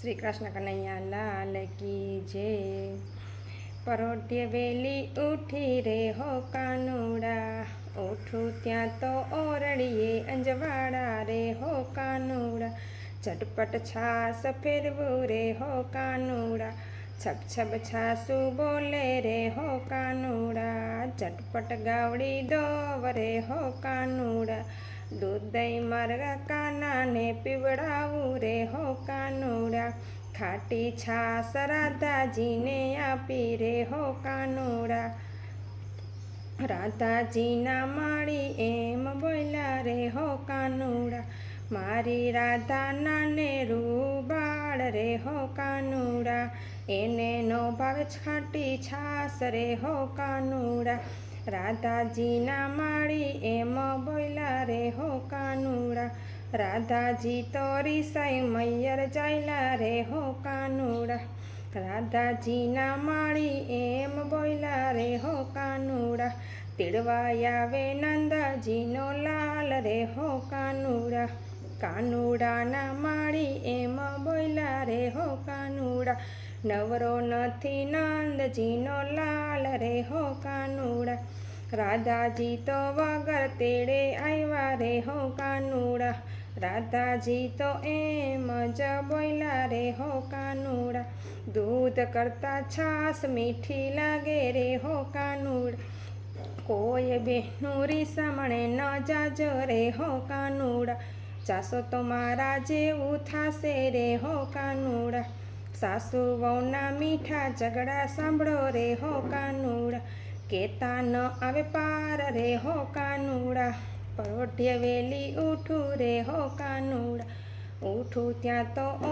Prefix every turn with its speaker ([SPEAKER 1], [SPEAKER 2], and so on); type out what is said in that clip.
[SPEAKER 1] શ્રી કૃષ્ણ કનૈયા લાલ કી જય પરોઢ્ય વેલી ઉઠી રે હો કાનુડા, ઉઠું ત્યાં તો ઓરડીએ અંજવાડા રે હો કાનુડા. ઝટપટ છાસ ફેરવું રે હો કાનુડા. છપ છપ છાસુ બોલે રે હો કાનુડા. ઝટપટ ગાવડી દોવ રે હો કાનુડા. દૂધ દહીં મરગા કાનાને પીવડાવું રે હો કાનુડા. ખાટી છાસ રાધાજીને આપી રે હો કાનુડા. રાધાજીના માળી એમ બોલ્યા રે હો કાનુડા. મારી રાધા નાને રૂબાળ રે હો કાનુડા. એને નો ભાવે છાટી છાસ રે હો કાનુડા. રાધાજીના માળી એમ બોલા રે હો કાનુડા. રાધાજી તોરી સાઈ મૈયર જાયલા રે હો કાનુડા. રાધાજીના માળી એમ બોલા રે હો કાનુડા. તીડવાય આવે નંદાજીનો લાલ રે હો કાનુડા. કાનુડાના માળી એમ બોલા રે હો કાનુડા. નવરો નથી નંદજીનો લાલ રે હો કાનુડા. રાધાજી તો વગર તેડે આવ્યા રે હો કાનુડા. રાધાજી તો એમ જ બોલ્યા રે હો કાનુડા. દૂધ કરતા છાસ મીઠી લાગે રે હો કાનુડા. કોઈ બેનું રીસામણે ન જાજો રે હો કાનુડા. ચાસો તો મારા જેવું થાશે રે હો કાનુડા. સાસુ વહુના મીઠા ઝઘડા સાંભળો રે હો કાનુડા. કેતા ન આવે પાર રે હો કાનુડા. પરોઢ્ય વેલી ઉઠું રે હો કાનુડા. ઉઠું ત્યાં તો